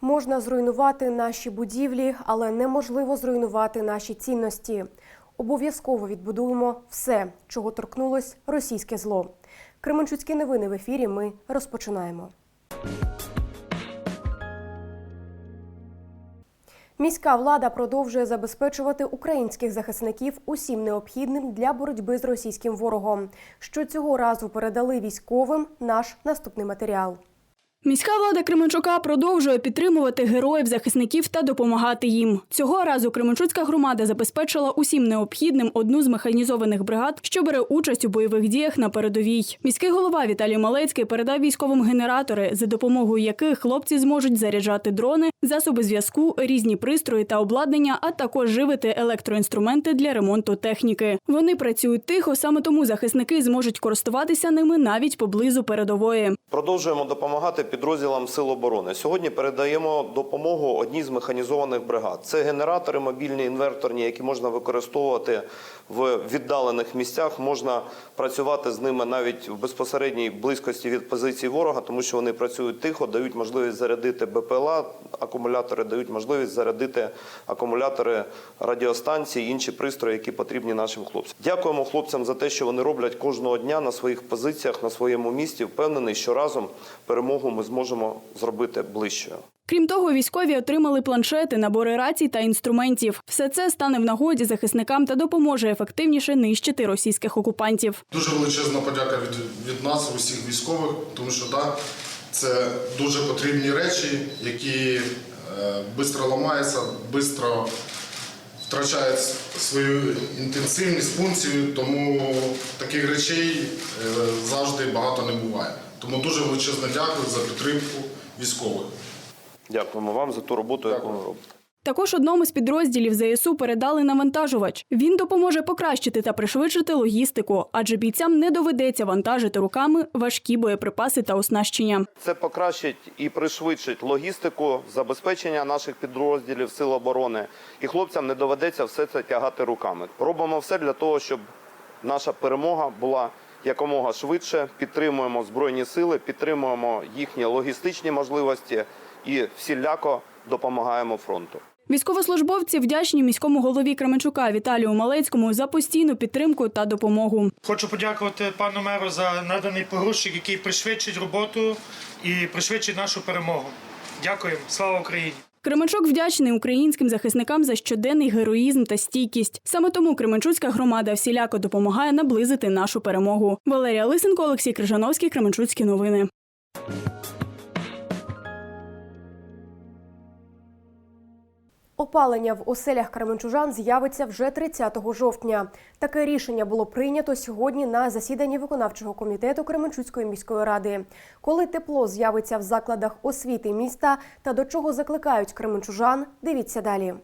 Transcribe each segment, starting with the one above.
Можна зруйнувати наші будівлі, але неможливо зруйнувати наші цінності. Обов'язково відбудуємо все, чого торкнулось російське зло. Кременчуцькі новини в ефірі. Ми розпочинаємо. Міська влада продовжує забезпечувати українських захисників усім необхідним для боротьби з російським ворогом. Що цього разу передали військовим наш наступний матеріал. Міська влада Кременчука продовжує підтримувати героїв, захисників та допомагати їм. Цього разу Кременчуцька громада забезпечила усім необхідним одну з механізованих бригад, що бере участь у бойових діях на передовій. Міський голова Віталій Малецький передав військовим генератори, за допомогою яких хлопці зможуть заряджати дрони, засоби зв'язку, різні пристрої та обладнання, а також живити електроінструменти для ремонту техніки. Вони працюють тихо, саме тому захисники зможуть користуватися ними навіть поблизу передової. Продовжуємо допомагати підрозділам Сил оборони. Сьогодні передаємо допомогу одній з механізованих бригад. Це генератори мобільні інверторні, які можна використовувати в віддалених місцях. Можна працювати з ними навіть в безпосередній близькості від позиції ворога, тому що вони працюють тихо, дають можливість зарядити БПЛА, акумулятори дають можливість зарядити акумулятори радіостанцій, інші пристрої, які потрібні нашим хлопцям. Дякуємо хлопцям за те, що вони роблять кожного дня на своїх позиціях, на своєму місці. Впевнений, що разом перемогу ми зможемо зробити ближчою. Крім того, військові отримали планшети, набори рацій та інструментів. Все це стане в нагоді захисникам та допоможе ефективніше нищити російських окупантів. Дуже величезна подяка від, від нас, усіх військових, тому що так, це дуже потрібні речі, які швидко ламаються, швидко втрачають свою інтенсивність, функцію, тому таких речей е, завжди багато не буває. Тому дуже величезне дякую за підтримку військових. Дякуємо вам за ту роботу, яку ви робите. Також одному з підрозділів ЗСУ передали навантажувач. Він допоможе покращити та пришвидшити логістику, адже бійцям не доведеться вантажити руками важкі боєприпаси та оснащення. Це покращить і пришвидшить логістику, забезпечення наших підрозділів Сил оборони. І хлопцям не доведеться все це тягати руками. Робимо все для того, щоб наша перемога була якомога швидше. Підтримуємо збройні сили, підтримуємо їхні логістичні можливості і всіляко допомагаємо фронту. Військовослужбовці вдячні міському голові Кременчука Віталію Малецькому за постійну підтримку та допомогу. Хочу подякувати пану меру за наданий погрузчик, який пришвидшить роботу і пришвидшить нашу перемогу. Дякуємо, слава Україні! Кременчук вдячний українським захисникам за щоденний героїзм та стійкість. Саме тому Кременчуцька громада всіляко допомагає наблизити нашу перемогу. Валерія Лисенко, Олексій Крижановський, Кременчуцькі новини. Опалення в оселях кременчужан з'явиться вже 30 жовтня. Таке рішення було прийнято сьогодні на засіданні виконавчого комітету Кременчуцької міської ради. Коли тепло з'явиться в закладах освіти міста та до чого закликають кременчужан, дивіться далі.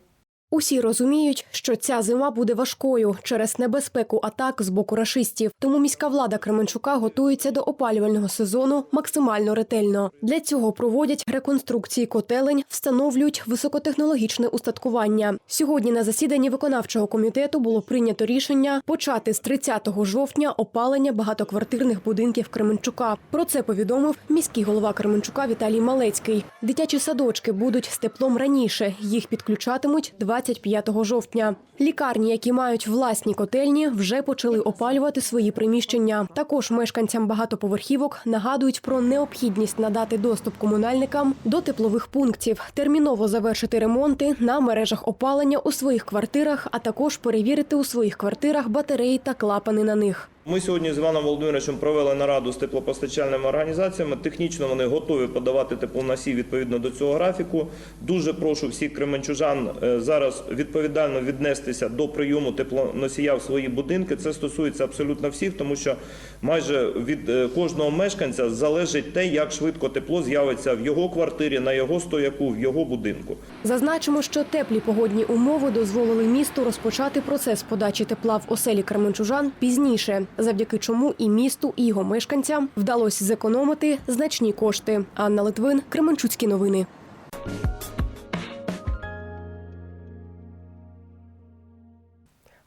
Усі розуміють, що ця зима буде важкою через небезпеку атак з боку рашистів. Тому міська влада Кременчука готується до опалювального сезону максимально ретельно. Для цього проводять реконструкції котелень, встановлюють високотехнологічне устаткування. Сьогодні на засіданні виконавчого комітету було прийнято рішення почати з 30 жовтня опалення багатоквартирних будинків Кременчука. Про це повідомив міський голова Кременчука Віталій Малецький. Дитячі садочки будуть з теплом раніше. Їх підключатимуть 25 жовтня. Лікарні, які мають власні котельні, вже почали опалювати свої приміщення. Також мешканцям багатоповерхівок нагадують про необхідність надати доступ комунальникам до теплових пунктів, терміново завершити ремонти на мережах опалення у своїх квартирах, а також перевірити у своїх квартирах батареї та клапани на них. Ми сьогодні з Іваном Володимировичем провели нараду з теплопостачальними організаціями. Технічно вони готові подавати теплоносій відповідно до цього графіку. Дуже прошу всіх кременчужан е, зараз відповідально віднестися до прийому теплоносія в свої будинки. Це стосується абсолютно всіх, тому що майже від е, кожного мешканця залежить те, як швидко тепло з'явиться в його квартирі, на його стояку, в його будинку. Зазначимо, що теплі погодні умови дозволили місту розпочати процес подачі тепла в оселі Кременчужан пізніше, завдяки чому і місту, і його мешканцям вдалося зекономити значні кошти. Анна Литвин, Кременчуцькі новини.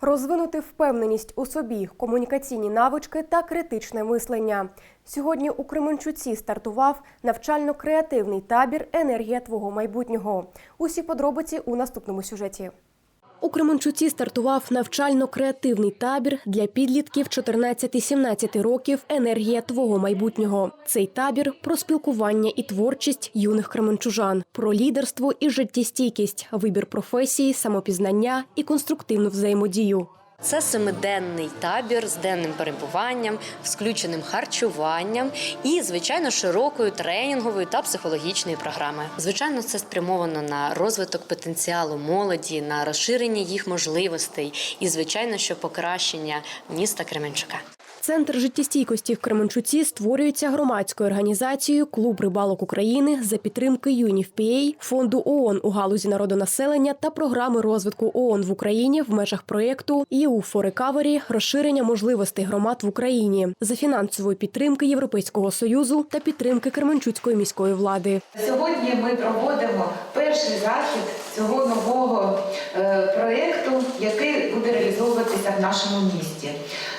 розвинути впевненість у собі, комунікаційні навички та критичне мислення. Сьогодні у Кременчуці стартував навчально-креативний табір Енергія твого майбутнього. Усі подробиці у наступному сюжеті. У Кременчуці стартував навчально-креативний табір для підлітків 14-17 років Енергія твого майбутнього. Цей табір про спілкування і творчість юних кременчужан, про лідерство і життєстійкість, вибір професії, самопізнання і конструктивну взаємодію. Це семиденний табір з денним перебуванням, включеним харчуванням і, звичайно, широкою тренінговою та психологічною програмою. Звичайно, це спрямовано на розвиток потенціалу молоді, на розширення їх можливостей і, звичайно, що покращення міста Кременчука. Центр життєстійкості в Кременчуці створюється громадською організацією Клуб рибалок України за підтримки UNFPA, фонду ООН у галузі народонаселення та програми розвитку ООН в Україні в межах проєкту EU for Recovery – розширення можливостей громад в Україні за фінансової підтримки Європейського союзу та підтримки Кременчуцької міської влади. Сьогодні ми проводимо перший захід цього нового е, проєкту, який буде реалізовуватися в нашому місті.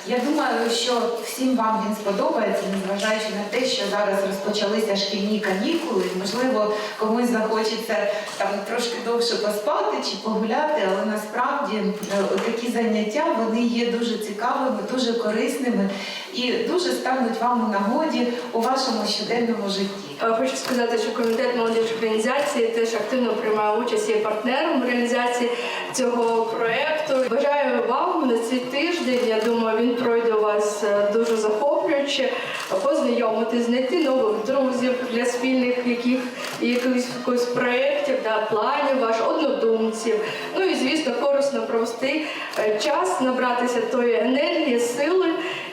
Я думаю, що всім вам він сподобається, незважаючи на те, що зараз розпочалися шкільні канікули, можливо, комусь захочеться там трошки довше поспати чи погуляти, але насправді е, такі заняття вони є дуже цікавими, дуже корисними і дуже стануть вам у нагоді у вашому щоденному житті. Е, Хочу сказати, що комітет молодіжної організації теж активно приймає участь і партнером в реалізації цього проекту. Бажаю вам на цей тиждень. Я думаю, він пройде у вас е, дуже захоплююче. Познайомитись, знайти нових друзів для спільних яких якихось проєктів, да, планів, ваш однодумців. Ну і звісно, корисно провести е, час, набратися тої енергії, сили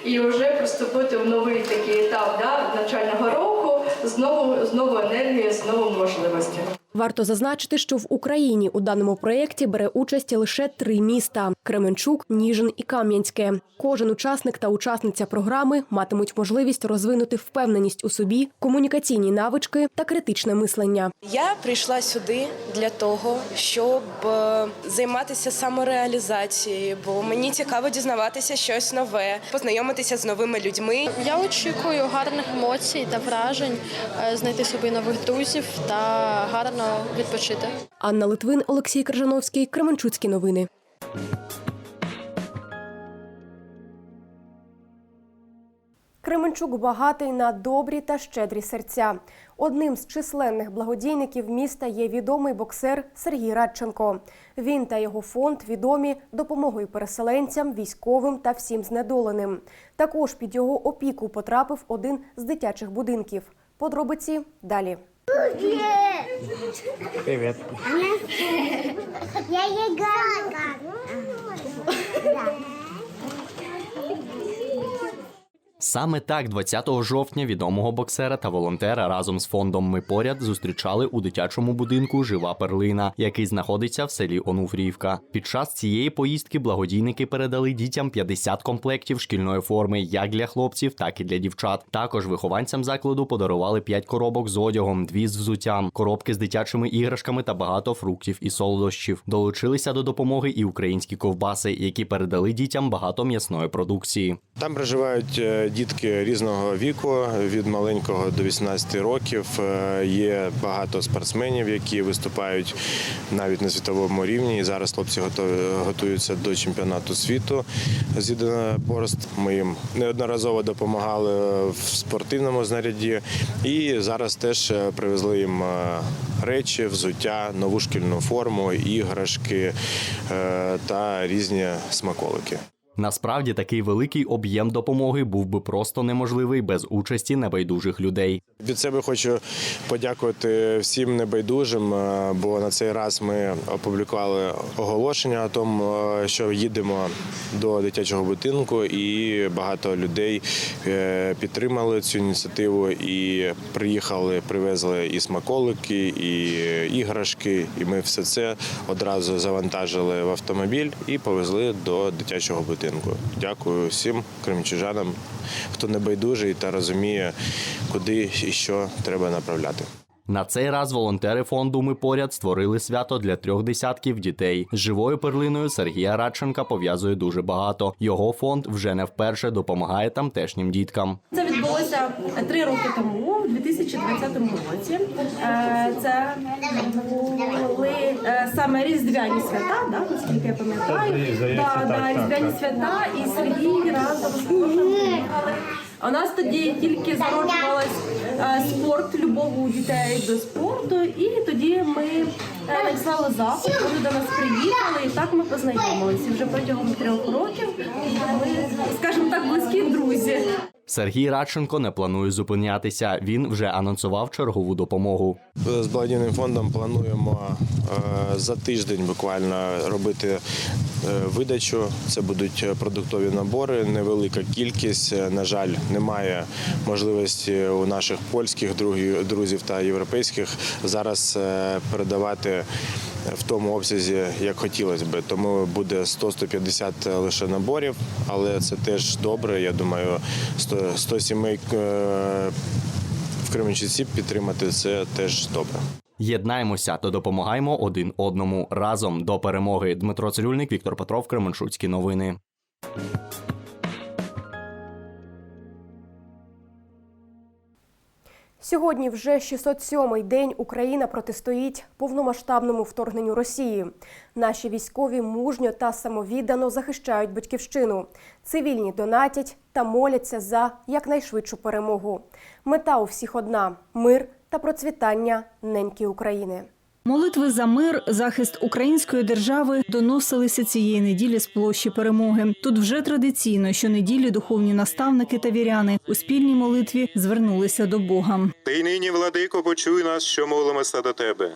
і вже приступити в новий такий етап да, навчального року знову знову енергія, знову можливостями. Варто зазначити, що в Україні у даному проєкті бере участь лише три міста: Кременчук, Ніжин і Кам'янське. Кожен учасник та учасниця програми матимуть можливість розвинути впевненість у собі, комунікаційні навички та критичне мислення. Я прийшла сюди для того, щоб е, займатися самореалізацією, бо мені цікаво дізнаватися щось нове, познайомитися з новими людьми. Я очікую гарних емоцій та вражень, е, знайти собі нових друзів та гарно відпочити. Анна Литвин, Олексій Крижановський, Кременчуцькі новини. Кременчук багатий на добрі та щедрі серця. Одним з численних благодійників міста є відомий боксер Сергій Радченко. Він та його фонд відомі допомогою переселенцям, військовим та всім знедоленим. Також під його опіку потрапив один з дитячих будинків. Подробиці далі. Привет. Я Егорка. Саме так 20 жовтня відомого боксера та волонтера разом з фондом Ми поряд зустрічали у дитячому будинку Жива перлина, який знаходиться в селі Онуфріївка. Під час цієї поїздки благодійники передали дітям 50 комплектів шкільної форми як для хлопців, так і для дівчат. Також вихованцям закладу подарували 5 коробок з одягом, 2 з взуттям, коробки з дитячими іграшками та багато фруктів і солодощів. Долучилися до допомоги і українські ковбаси, які передали дітям багато м'ясної продукції. Там проживають е, дітки різного віку, від маленького до 18 років. Е, Є багато спортсменів, які виступають навіть на світовому рівні. І зараз хлопці готуються до чемпіонату світу з єдиноборств. Ми їм неодноразово допомагали в спортивному знаряді, і зараз теж е, привезли їм е, речі, взуття, нову шкільну форму, іграшки та різні смаколики. Насправді такий великий об'єм допомоги був би просто неможливий без участі небайдужих людей. Від себе хочу подякувати всім небайдужим, е, бо на цей раз ми опублікували оголошення о тому, е, що їдемо до дитячого будинку, і багато людей е, підтримали цю ініціативу і приїхали, привезли і смаколики, і іграшки. І ми все це одразу завантажили в автомобіль і повезли до дитячого будинку. Дякую всім кримчужанам, хто небайдужий та розуміє, куди і що треба направляти. На цей раз волонтери фонду Ми поряд створили свято для трьох десятків дітей. З живою перлиною Сергія Радченка пов'язує дуже багато. Його фонд вже не вперше допомагає тамтешнім діткам. Це відбулося три роки тому, у 2020 році. Е, Це були е, саме різдвяні свята, да, наскільки я пам'ятаю. Да, да, різдвяні свята і Сергій разом з У нас тоді тільки зароджувалась е, спорт, любов у дітей до спорту, і тоді ми написали надіслали запит, вони до нас приїхали, і так ми познайомилися. І Вже протягом трьох років ми, скажімо так, близькі друзі. Сергій Радченко не планує зупинятися. Він вже анонсував чергову допомогу. З благодійним фондом плануємо е, за тиждень буквально робити е, видачу. Це будуть продуктові набори, невелика кількість. Е, На жаль, немає можливості у наших польських друзів- та європейських зараз передавати в тому обсязі, як хотілося би. Тому буде 100-150 лише наборів, але це теж добре. Я думаю, 100, 100 сімей е, в Кременчуці підтримати це теж добре. Єднаємося та допомагаємо один одному разом до перемоги. Дмитро Цирюльник, Віктор Петров, Кременчуцькі новини. Сьогодні вже 607-й день Україна протистоїть повномасштабному вторгненню Росії. Наші військові мужньо та самовіддано захищають батьківщину. Цивільні донатять та моляться за якнайшвидшу перемогу. Мета у всіх одна мир та процвітання неньки України. Молитви за мир, захист української держави доносилися цієї неділі з площі перемоги. Тут вже традиційно щонеділі духовні наставники та віряни у спільній молитві звернулися до Бога. Ти нині, владико, почуй нас, що молимося до тебе.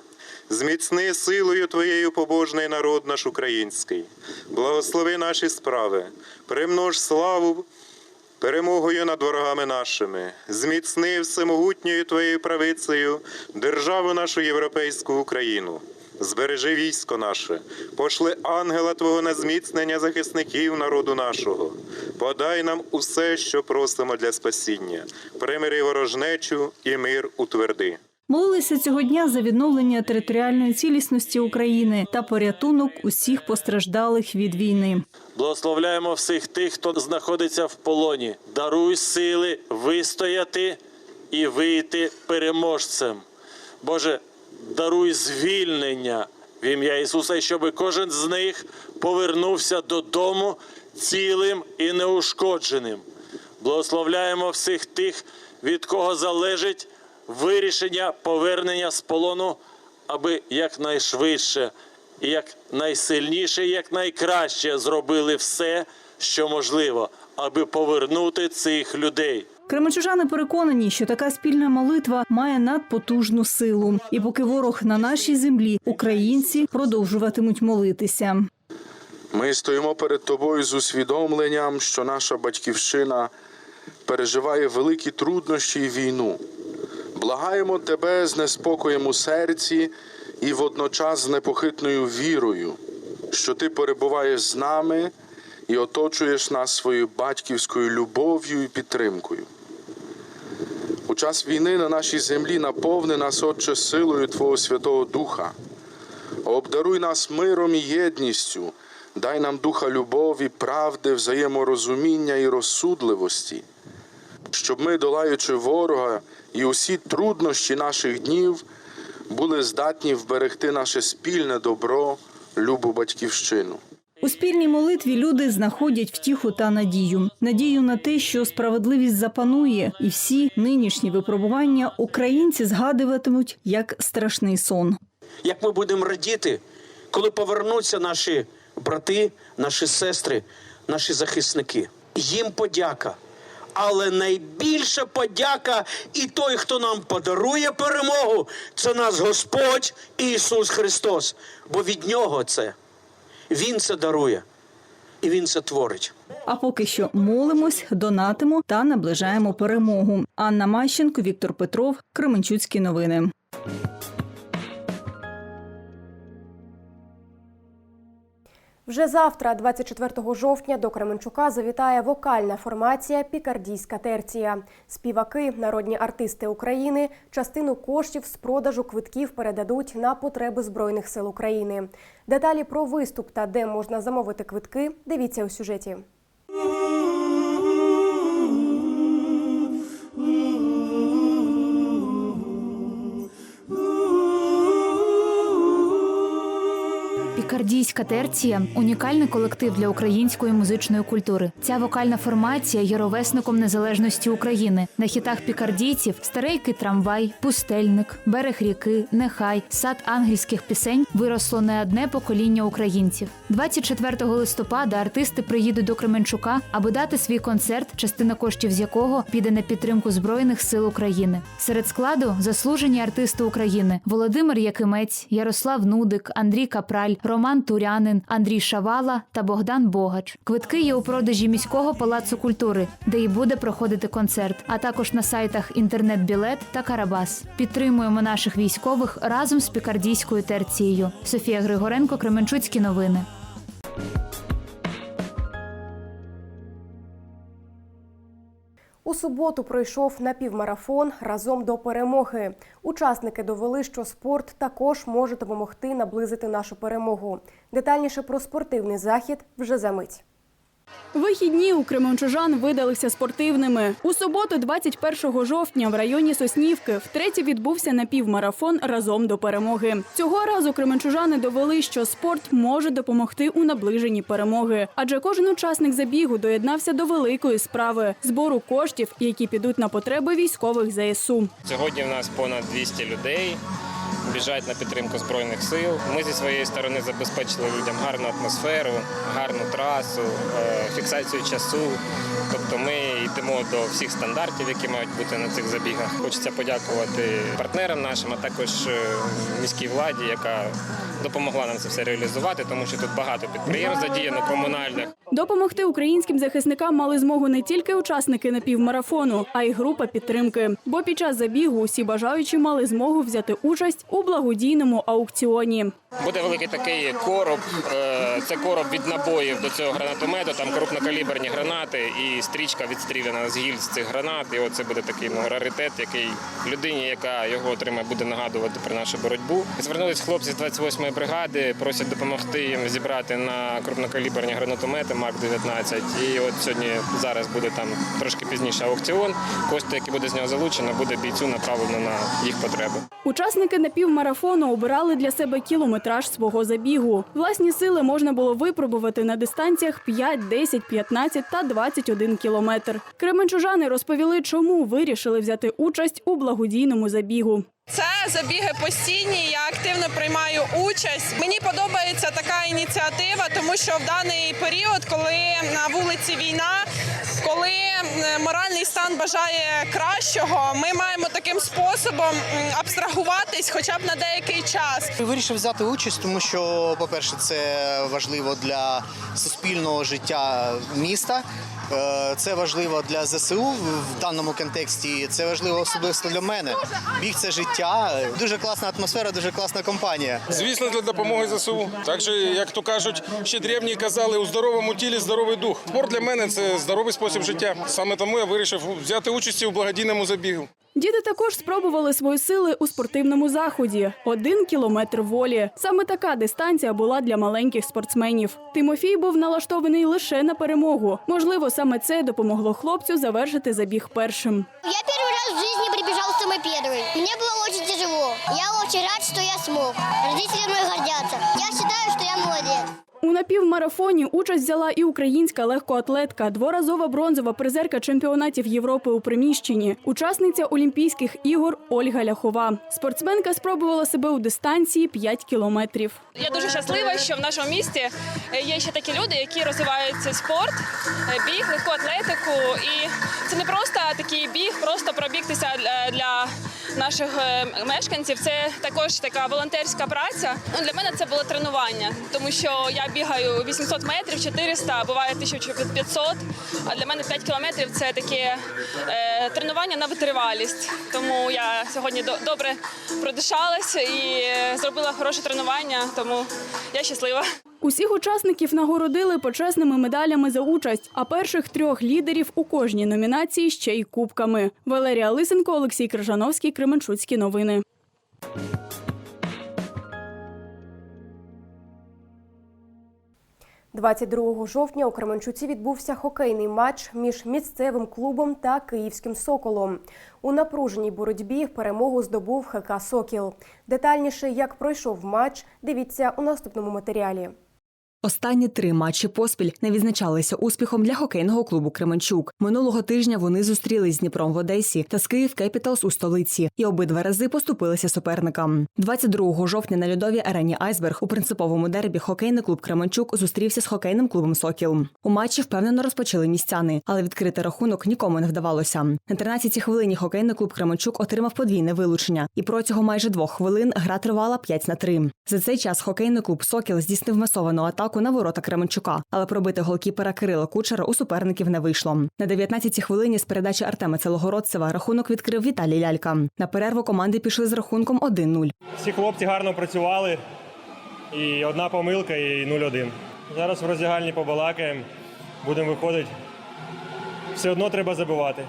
Зміцни силою Твоєю побожний народ наш український. Благослови наші справи, примнож славу перемогою над ворогами нашими. Зміцни всемогутньою Твоєю правицею державу нашу європейську Україну. Збережи військо наше, пошли ангела Твого на зміцнення захисників народу нашого. Подай нам усе, що просимо для спасіння. Примири ворожнечу і мир утверди. Молилися цього дня за відновлення територіальної цілісності України та порятунок усіх постраждалих від війни. Благословляємо всіх тих, хто знаходиться в полоні. Даруй сили вистояти і вийти переможцем. Боже, даруй звільнення в ім'я Ісуса, і щоб кожен з них повернувся додому цілим і неушкодженим. Благословляємо всіх тих, від кого залежить вирішення повернення з полону, аби якнайшвидше і як найсильніше, як найкраще зробили все, що можливо, аби повернути цих людей. Кременчужани переконані, що така спільна молитва має надпотужну силу. І поки ворог на нашій землі, українці продовжуватимуть молитися. Ми стоїмо перед тобою з усвідомленням, що наша батьківщина переживає великі труднощі і війну. Благаємо тебе з неспокоєм у серці і водночас з непохитною вірою, що ти перебуваєш з нами і оточуєш нас своєю батьківською любов'ю і підтримкою. У час війни на нашій землі наповни нас, Отче, силою Твого Святого Духа. Обдаруй нас миром і єдністю, дай нам духа любові, правди, взаєморозуміння і розсудливості, щоб ми, долаючи ворога і усі труднощі наших днів, були здатні вберегти наше спільне добро, любу батьківщину. У спільній молитві люди знаходять втіху та надію. Надію на те, що справедливість запанує, і всі нинішні випробування українці згадуватимуть як страшний сон. як ми будемо радіти, коли повернуться наші брати, наші сестри, наші захисники. Їм подяка. Але найбільша подяка і той, хто нам подарує перемогу, це наш Господь Ісус Христос. Бо від Нього це Він це дарує і Він це творить. А поки що молимось, донатимо та наближаємо перемогу. Анна Мащенко, Віктор Петров, Кременчуцькі новини. Вже завтра, 24 жовтня, до Кременчука завітає вокальна формація Пікардійська терція. Співаки, народні артисти України, частину коштів з продажу квитків передадуть на потреби Збройних сил України. Деталі про виступ та де можна замовити квитки. Дивіться у сюжеті. Пікардійська терція унікальний колектив для української музичної культури. Ця вокальна формація є ровесником незалежності України. На хітах пікардійців старейкий трамвай, пустельник, берег ріки, нехай, сад ангельських пісень виросло не одне покоління українців. 24 листопада артисти приїдуть до Кременчука, аби дати свій концерт, частина коштів з якого піде на підтримку збройних сил України. Серед складу заслужені артисти України Володимир Якимець, Ярослав Нудик, Андрій Капраль, Роман Турянин, Андрій Шавала та Богдан Богач. Квитки є у продажі міського палацу культури, де і буде проходити концерт, а також на сайтах інтернет-білет та Карабас. Підтримуємо наших військових разом з пікардійською терцією. Софія Григоренко, Кременчуцькі новини. Суботу пройшов напівмарафон разом до перемоги. Учасники довели, що спорт також може допомогти наблизити нашу перемогу. Детальніше про спортивний захід вже за мить. Вихідні у кременчужан видалися спортивними. У суботу, 21 жовтня, в районі Соснівки втретє відбувся напівмарафон разом до перемоги. Цього разу кременчужани довели, що спорт може допомогти у наближенні перемоги, адже кожен учасник забігу доєднався до великої справи збору коштів, які підуть на потреби військових ЗСУ. Сьогодні в нас понад 200 людей біжать на підтримку збройних сил. Ми зі своєї сторони забезпечили людям гарну атмосферу, гарну трасу, е, фіксацію часу. Тобто ми йдемо до всіх стандартів, які мають бути на цих забігах. Хочеться подякувати партнерам нашим, а також е, міській владі, яка допомогла нам це все реалізувати, тому що тут багато підприємств задіяно комунальних. Допомогти українським захисникам мали змогу не тільки учасники напівмарафону, а й група підтримки. Бо під час забігу усі бажаючі мали змогу взяти участь у благодійному аукціоні. Буде великий такий короб. е, Це короб від набоїв до цього гранатомету. Там крупнокаліберні гранати і стрічка відстріляна з гільз цих гранат. І оце буде такий ну, раритет, який людині, яка його отримає, буде нагадувати про нашу боротьбу. Звернулись хлопці з 28-ї бригади, просять допомогти їм зібрати на крупнокаліберні гранатомети Марк 19 І от сьогодні зараз буде там трошки пізніше аукціон. Кошти, які буде з нього залучено, буде бійцю направлено на їх потреби. Учасники напівмарафону обирали для себе кілометраж свого забігу. Власні сили можна було випробувати на дистанціях 5, 10, 15 та 21 кілометр. Кременчужани розповіли, чому вирішили взяти участь у благодійному забігу. Це забіги постійні. Я активно приймаю участь. Мені подобається така ініціатива, тому що в даний період, коли на вулиці війна, коли моральний стан бажає кращого, ми маємо таким способом абстрагуватись, хоча б на деякий час. Вирішив взяти участь, тому що, по-перше, це важливо для суспільного життя міста. Е, Це важливо для ЗСУ в даному контексті. Це важливо особисто для мене. Біг це життя. Дуже класна атмосфера, дуже класна компанія. Звісно, для допомоги ЗСУ. Так же, як то кажуть, ще древні казали, у здоровому тілі здоровий дух. Спорт для мене це здоровий спосіб життя. Саме тому я вирішив взяти участь у благодійному забігу. Діти також спробували свої сили у спортивному заході один кілометр волі. Саме така дистанція була для маленьких спортсменів. Тимофій був налаштований лише на перемогу. Можливо, саме це допомогло хлопцю завершити забіг першим. Я первый раз в жизни прибежал самый первый. Мне было очень тяжело. Я очень рад, что я смог. Родители мной гордятся. Я считаю, что я молодец. У напівмарафоні участь взяла і українська легкоатлетка, дворазова бронзова призерка чемпіонатів Європи у приміщенні, учасниця Олімпійських ігор Ольга Ляхова. Спортсменка спробувала себе у дистанції 5 кілометрів. Я дуже щаслива, що в нашому місті е, є ще такі люди, які розвивають спорт, е, біг, легку атлетику. І це не просто такий біг, просто пробігтися для- для наших е, мешканців. Це також така волонтерська праця. Ну, для мене це було тренування, тому що я бігаю 800 метрів, 400, а буває 1500. А для мене 5 кілометрів це таке е, тренування на витривалість. Тому я сьогодні до- добре продишалась і е, зробила хороше тренування, тому я щаслива. Усіх учасників нагородили почесними медалями за участь, а перших трьох лідерів у кожній номінації ще й кубками. Валерія Лисенко, Олексій Крижановський, Кременчуцькі новини. – 22 жовтня у Кременчуці відбувся хокейний матч між місцевим клубом та київським соколом. У напруженій боротьбі перемогу здобув ХК Сокіл. Детальніше, як пройшов матч, дивіться у наступному матеріалі. Останні три матчі поспіль не відзначалися успіхом для хокейного клубу Кременчук. Минулого тижня вони зустрілись з Дніпром в Одесі та з Київ Кепіталс у столиці і обидва рази поступилися суперникам. 22 жовтня на льодовій арені Айсберг у принциповому дербі хокейний клуб Кременчук зустрівся з хокейним клубом Сокіл. У матчі впевнено розпочали містяни, але відкрити рахунок нікому не вдавалося. На 13-й хвилині хокейний клуб Кременчук отримав подвійне вилучення, і протягом майже двох хвилин гра тривала 5 на 3. За цей час хокейний клуб Сокіл здійснив масовану атаку на ворота Кременчука, але пробити голкіпера Кирила Кучера у суперників не вийшло. На 19-й хвилині з передачі Артема Целогородцева рахунок відкрив Віталій Лялька. На перерву команди пішли з рахунком 1-0. Всі хлопці гарно працювали. І одна помилка, і 0-1. Зараз в роздягальні побалакаємо, будемо виходити. Все одно треба забивати.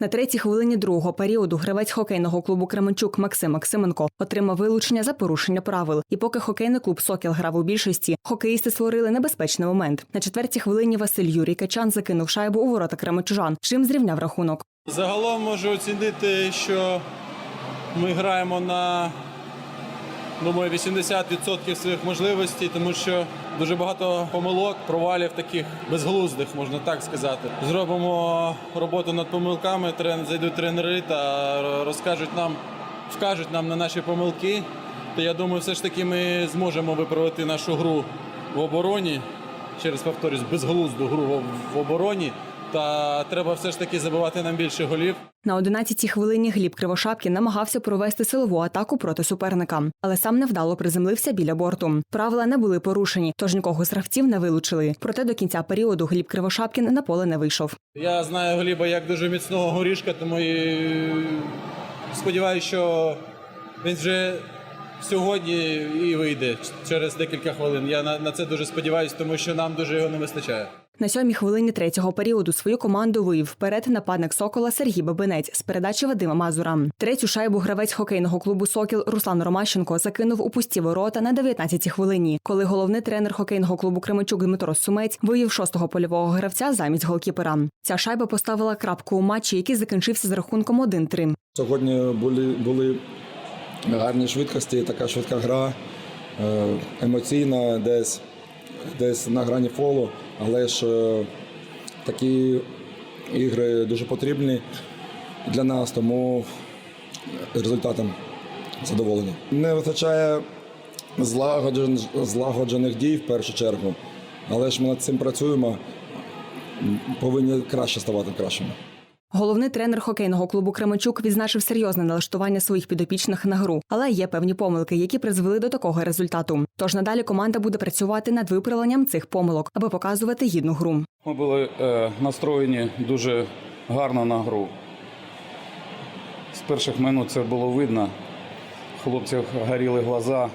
На третій хвилині другого періоду гравець хокейного клубу Кременчук Максим Максименко отримав вилучення за порушення правил. І поки хокейний клуб Сокіл грав у більшості, хокеїсти створили небезпечний момент. На четвертій хвилині Василь Юрій Качан закинув шайбу у ворота Кременчужан, чим зрівняв рахунок. Загалом можу оцінити, що ми граємо на думаю, 80% своїх можливостей, тому що дуже багато помилок, провалів таких безглуздих, можна так сказати. Зробимо роботу над помилками, трен- зайдуть тренери та розкажуть нам, вкажуть нам на наші помилки. То я думаю, все ж таки ми зможемо виправити нашу гру в обороні. Ще раз повторюсь, безглузду гру в обороні. Та треба все ж таки забивати нам більше голів. На 11-й хвилині Гліб Кривошапкін намагався провести силову атаку проти суперника, але сам невдало приземлився біля борту. Правила не були порушені, тож нікого з гравців не вилучили. Проте до кінця періоду Гліб Кривошапкін на поле не вийшов. Я знаю Гліба як дуже міцного горішка, тому і сподіваюся, що він вже сьогодні і вийде через декілька хвилин. Я на, це дуже сподіваюся, тому що нам дуже його не вистачає. На сьомій хвилині третього періоду свою команду вивів вперед нападник Сокола Сергій Бабинець з передачі Вадима Мазура. Третю шайбу гравець хокейного клубу Сокіл Руслан Ромащенко закинув у пусті ворота на 19-й хвилині, коли головний тренер хокейного клубу Кременчук Дмитро Сумець вивів шостого польового гравця замість голкіпера. Ця шайба поставила крапку у матчі, який закінчився з рахунком 1-3. Сьогодні були, були гарні швидкості, така швидка гра, е, емоційна, десь, десь на грані фолу, але ж е, такі ігри дуже потрібні для нас, тому результатом задоволені. Не вистачає злагоджених дій в першу чергу, але ж ми над цим працюємо, повинні краще ставати кращими. Головний тренер хокейного клубу Кременчук відзначив серйозне налаштування своїх підопічних на гру, але є певні помилки, які призвели до такого результату. Тож надалі команда буде працювати над виправленням цих помилок, аби показувати гідну гру. Ми були е, настроєні дуже гарно на гру. З перших минут це було видно. Хлопців горіли глаза,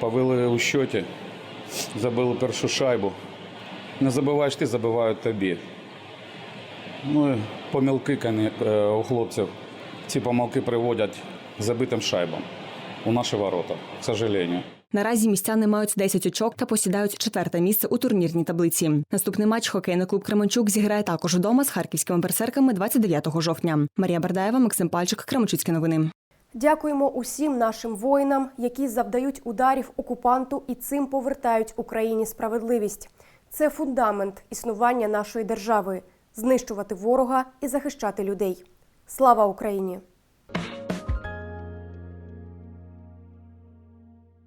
повели у щоті, забили першу шайбу. Не забиваєш ти, забивають тобі. Ну, і помилки е, у хлопців. Ці помилки приводять забитим шайбам у наші ворота, к сожалению. Наразі містяни мають 10 очок та посідають четверте місце у турнірній таблиці. Наступний матч хокейний клуб Кременчук зіграє також вдома з харківськими берсерками 29 жовтня. Марія Бардаєва, Максим Пальчик, Кременчуцькі новини. Дякуємо усім нашим воїнам, які завдають ударів окупанту і цим повертають Україні справедливість. Це фундамент існування нашої держави знищувати ворога і захищати людей. Слава Україні!